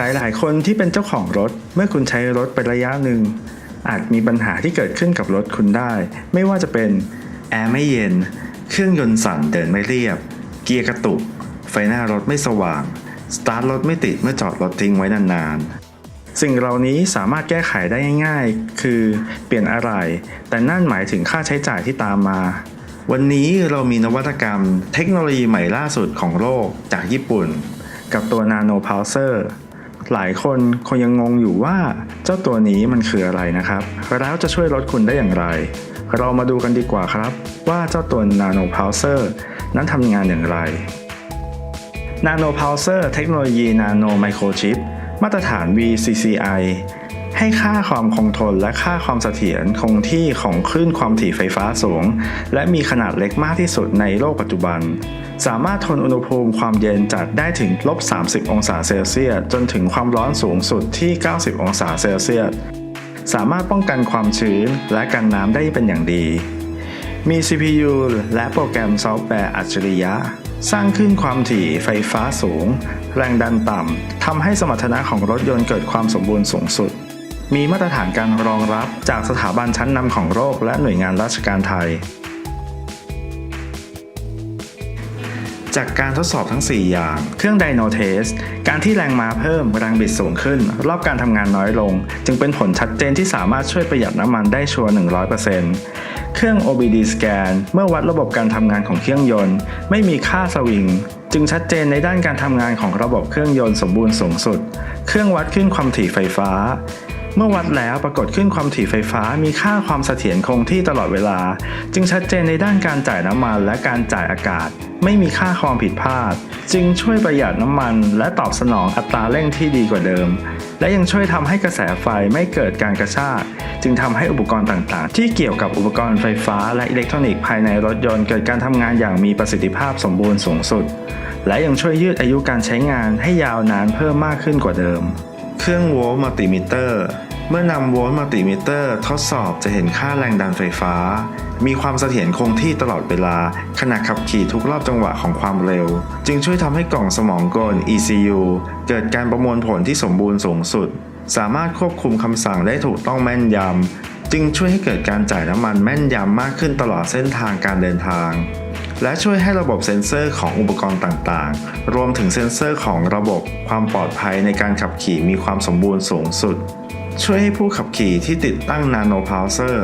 หลายคนที่เป็นเจ้าของรถ เมื่อคุณใช้รถไประยะหนึ่ง อาจมีปัญหาที่เกิดขึ้นกับรถคุณได้ ไม่ว่าจะเป็นแอร์ไม่เย็น เครื่องยนต์สั่นเดินไม่เรียบ เกียร์กระตุก ไฟหน้ารถไม่สว่าง สตาร์ทรถไม่ติดเมื่อจอดรถทิ้งไว้นานๆ สิ่งเหล่านี้สามารถแก้ไขได้ง่าย ๆ คือเปลี่ยนอะไร แต่นั่นหมายถึงค่าใช้จ่ายที่ตามมา วันนี้เรามีนวัตกรรม เทคโนโลยีใหม่ล่าสุดของโลกจากญี่ปุ่น กับตัว Nano Pulsar หลายคนคงยังงงอยู่ว่าเจ้าตัวนี้มันคืออะไรนะครับแล้วจะช่วยลดคุณได้อย่างไร เรามาดูกันดีกว่าครับ ว่าเจ้าตัว Nano Pulsar นั้นทำงานอย่างไร Nano Pulsar เทคโนโลยี Nano Microchip มาตรฐาน VCCI ให้ค่าความคงทนและค่าความเสถียรคงที่ของคลื่นความถี่ไฟฟ้าสูง และมีขนาดเล็กมากที่สุดในโลกปัจจุบัน สามารถทนอุณหภูมิความเย็นจัดได้ถึงลบ 30 องศาเซลเซียสจนถึงความร้อนสูงสุดที่ 90 องศาเซลเซียสสามารถป้องกันความชื้นและกันน้ำได้เป็นอย่างดี มี CPU และโปรแกรมซอฟต์แวร์อัจฉริยะ สร้างขึ้นความถี่ไฟฟ้าสูง แรงดันต่ำทำให้สมรรถนะของรถยนต์เกิดความสมบูรณ์สูงสุด มีมาตรฐานการรองรับจากสถาบันชั้นนำของโลกและหน่วยงานราชการไทย จากการทดสอบทั้ง 4 อย่าง เครื่องไดโนเทส การที่แรงม้าเพิ่มแรงบิดสูงขึ้น รอบการทำงานน้อยลง จึงเป็นผลชัดเจนที่สามารถช่วยประหยัดน้ำมันได้ชัวร์100%เครื่อง OBD scan เมื่อวัดระบบการทำงานของเครื่องยนต์ ไม่มีค่าสวิงจึงชัดเจนในด้านการทำงานของระบบเครื่องยนต์สมบูรณ์สูงสุด เครื่องวัดขึ้นความถี่ไฟฟ้า เมื่อวัดแล้วปรากฏขึ้นความถี่ไฟฟ้ามีค่าความเสถียรคงที่ตลอดเวลา จึงชัดเจนในด้านการจ่ายน้ำมันและการจ่ายอากาศ ไม่มีค่าความผิดพลาด จึงช่วยประหยัดน้ำมัน และตอบสนองอัตราเร่งที่ดีกว่าเดิม และยังช่วยทำให้กระแสไฟไม่เกิดการกระชาก จึงทำให้อุปกรณ์ต่างๆ ที่เกี่ยวกับอุปกรณ์ไฟฟ้าและอิเล็กทรอนิกส์ภายในรถยนต์เกิดการทำงานอย่างมีประสิทธิภาพสมบูรณ์สูงสุด และยังช่วยยืดอายุการใช้งานให้ยาวนานเพิ่มมากขึ้นกว่าเดิม เครื่องโวลต์มัลติมิเตอร์ เมื่อนำโวลต์มัลติมิเตอร์ ทดสอบจะเห็นค่าแรงดันไฟฟ้า มีความเสถียรคงที่ตลอดเวลาขณะขับขี่ทุกรอบจังหวะของความเร็ว จึงช่วยทำให้กล่องสมองกล ECU เกิดการประมวลผลที่สมบูรณ์สูงสุด สามารถควบคุมคำสั่งได้ถูกต้องแม่นยำจึงช่วยให้เกิดการจ่ายน้ำมันแม่นยำมากขึ้นตลอดเส้นทางการเดินทาง และช่วยให้ระบบเซ็นเซอร์ของอุปกรณ์ต่างๆ รวมถึงเซ็นเซอร์ของระบบความปลอดภัยในการขับขี่มีความสมบูรณ์สูงสุด ช่วยให้ผู้ขับขี่ที่ติดตั้ง Nano Pulsar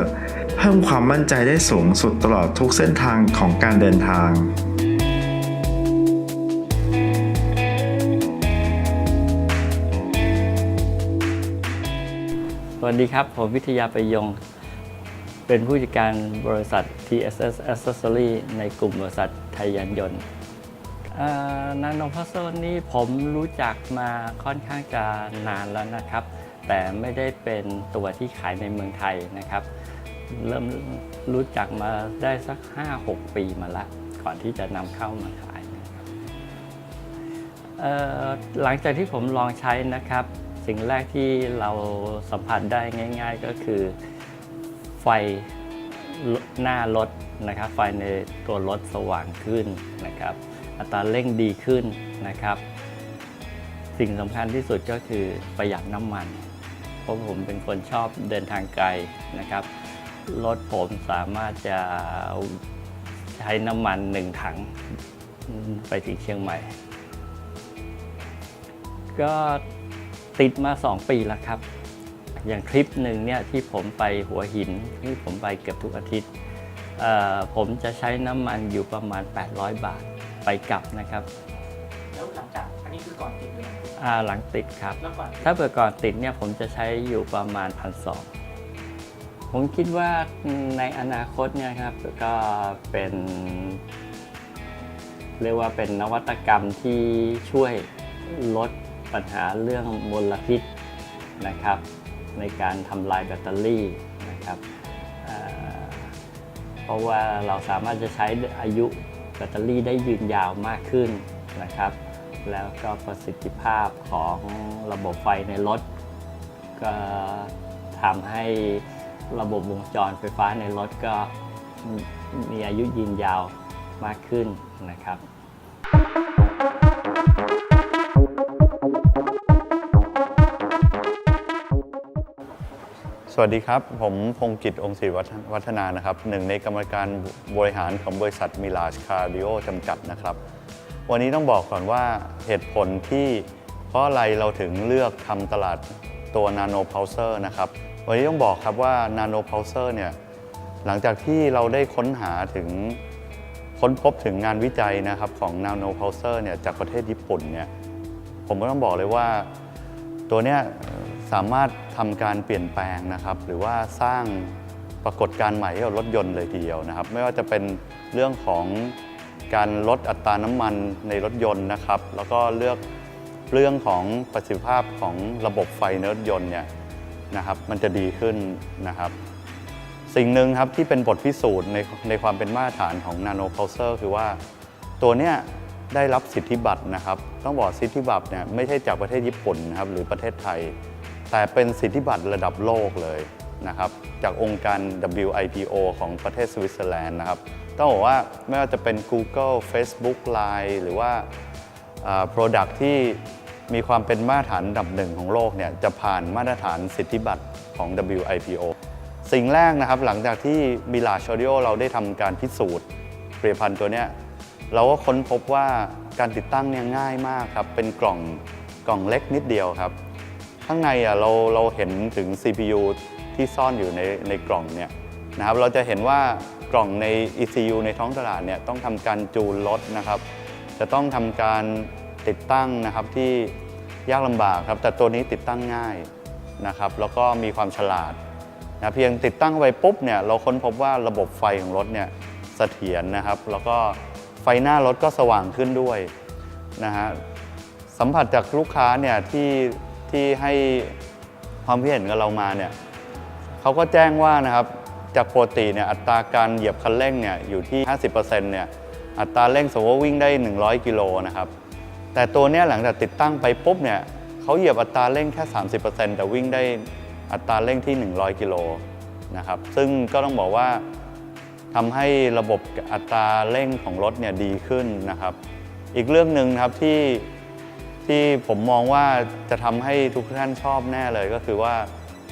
เพิ่มความมั่นใจได้สูงสุดตลอดทุกเส้นทางของการเดินทางสวัสดีครับ ผมวิทยาประยง เป็นผู้จัดการบริษัท TSS Accessory ในกลุ่มบริษัทไทยยานยนต์นาโนพัสโซนี้ผมรู้จักมาค่อนข้างจะนานแล้วนะครับ แต่ไม่ได้เป็นตัวที่ขายในเมืองไทยนะครับ เริ่มรู้จักมาได้สัก 5-6 ปีมาละ ก่อนที่จะนำเข้ามาขายนะครับหลังจากที่ผมลองใช้นะครับ สิ่งแรกที่เราสัมผัสได้ง่าย ๆ ก็คือ ไฟหน้ารถนะครับไฟในตัวรถสว่างขึ้นนะครับ อัตราเร่งดีขึ้นนะครับ สิ่งสำคัญที่สุดก็คือประหยัดน้ำมัน เพราะผมเป็นคนชอบเดินทางไกลนะครับ รถผมสามารถจะใช้น้ำมันหนึ่งถังไปถึงเชียงใหม่ ก็ติดมา 2 ปีแล้วครับ อย่างทริปหนึ่งเนี่ยที่ผมไปหัวหินที่ผมไปเกือบทุกอาทิตย์เอ่อผมจะใช้น้ำมันอยู่ประมาณ 800 บาทไปกลับนะครับ แล้วหลังจากอันนี้คือก่อนติดเลยอ่าหลังติดครับแล้วก่อนติดถ้าเปิดก่อนติดเนี่ยผมจะใช้อยู่ประมาณพันสองผมคิดว่าในอนาคตเนี่ยครับก็เป็น เรียกว่าเป็นนวัตกรรมที่ช่วยลดปัญหาเรื่องมลพิษนะครับ ในการทำลายแบตเตอรี่นะครับเพราะว่าเราสามารถจะใช้อายุแบตเตอรี่ได้ยืนยาวมากขึ้นนะครับ แล้วก็ประสิทธิภาพของระบบไฟในรถ ก็ทำให้ระบบวงจรไฟฟ้าในรถก็มีอายุยืนยาวมากขึ้นนะครับ สวัสดีครับ ผมพงกิจองค์ศรีวัฒนานะครับหนึ่งในกรรมการบริหารของบริษัทมิลาชคาร์ดิโอจำกัดนะครับ วันนี้ต้องบอกก่อนว่าเหตุผลที่เพราะอะไรเราถึงเลือกทำตลาดตัว Nano p u l s e r นะครับ วันนี้ต้องบอกครับว่า Nano p u l s e r เนี่ยหลังจากที่เราได้ค้นหาถึงค้นพบถึงงานวิจัยนะครับของ Nano p u l s e r เนี่ยจากประเทศญี่ปุ่นเนี่ยผมก็ต้องบอกเลยว่าตัวเนี้ย สามารถทำการเปลี่ยนแปลงนะครับ หรือว่าสร้างปรากฏการณ์ใหม่ให้กับรถยนต์เลยทีเดียวนะครับ ไม่ว่าจะเป็นเรื่องของการลดอัตราน้ำมันในรถยนต์นะครับ แล้วก็เลือกเรื่องของประสิทธิภาพของระบบไฟในรถยนต์เนี่ยนะครับมันจะดีขึ้นนะครับ สิ่งหนึ่งครับที่เป็นบทพิสูจน์ในในความเป็นมาตรฐานของ Nano p u l s e r คือว่าตัวเนี้ยได้รับสิทธิบัตรนะครับ ต้องบอกสิทธิบัตรเนี่ยไม่ใช่จากประเทศญี่ปุ่นนะครับหรือประเทศไทย แต่เป็นสิทธิบัตรระดับโลกเลยนะครับ จากองค์การ WIPO ของประเทศสวิตเซอร์แลนด์นะครับ ต้องบอกว่าไม่ว่าจะเป็น Google Facebook Line หรือว่า Product ที่มีความเป็นมาตรฐานอันดับหนึ่งของโลกเนี่ยจะผ่านมาตรฐานสิทธิบัตรของ WIPO สิ่งแรกนะครับหลังจากที่มิลาชอดิโอเราได้ทำการพิสูจน์ผลิตภัณฑ์ตัวเนี้ยเราก็ค้นพบว่าการติดตั้งเนี่ยง่ายมากครับ เป็นกล่องกล่องเล็กนิดเดียวครับ ข้างในอะเราเราเห็นถึง CPU ที่ซ่อนอยู่ในในกล่องเนี่ยนะครับเราจะเห็นว่ากล่องใน ECU ในท้องตลาดเนี่ยต้องทำการจูนรถนะครับ จะต้องทำการติดตั้งนะครับที่ยากลำบากครับแต่ตัวนี้ติดตั้งง่ายนะครับ แล้วก็มีความฉลาดนะเพียงติดตั้งไปปุ๊บเนี่ยเราค้นพบว่าระบบไฟของรถเนี่ยเสถียรนะครับ แล้วก็ไฟหน้ารถก็สว่างขึ้นด้วยนะฮะสัมผัสจากลูกค้าเนี่ยที่ ที่ให้ความคิดเห็นกับเรามาเนี่ยเขาก็แจ้งว่านะครับจากปกติเนี่ยอัตราการเหยียบคันเร่งเนี่ยอยู่ที่ 50%เนี่ยอัตราเร่งสมมติว่าวิ่งได้ 100 กิโลนะครับแต่ตัวเนี้ยหลังจากติดตั้งไปปุ๊บเนี่ยเขาเหยียบอัตราเร่งแค่ 30%แต่วิ่งได้อัตราเร่งที่ 100 กิโลนะครับซึ่งก็ต้องบอกว่าทำให้ระบบอัตราเร่งของรถเนี่ยดีขึ้นนะครับ อีกเรื่องหนึ่งนะครับที่ ที่ผมมองว่าจะทำให้ทุกท่านชอบแน่เลยก็คือว่า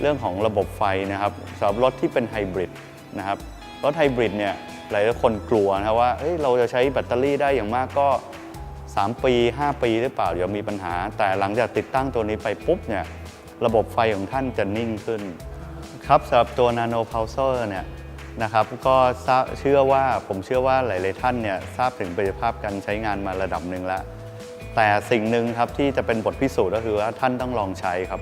เรื่องของระบบไฟนะครับสำหรับรถที่เป็นไฮบริดนะครับรถไฮบริดเนี่ยหลายคนกลัวนะว่าเเราจะใช้แบตเตอรี่ได้อย่างมากก็ 3 ปี 5 ปีหรือเปล่าเดี๋ยวมีปัญหา แต่หลังจากติดตั้งตัวนี้ไปปุ๊บเนี่ยระบบไฟของท่านจะนิ่งขึ้น ครับสำหรับตัว Nano p u l s e r เนี่ยนะครับก็เชื่อว่าผมเชื่อว่าหลาย ๆ ท่านเนี่ยทราบถึงประสิทธิภาพการใช้งานมาระดับหนึ่งแล้ว แต่สิ่งหนึ่งครับที่จะเป็นบทพิสูจน์ก็คือว่าท่านต้องลองใช้ครับ